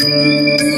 Música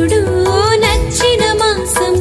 చూడు నచ్చిన మాసం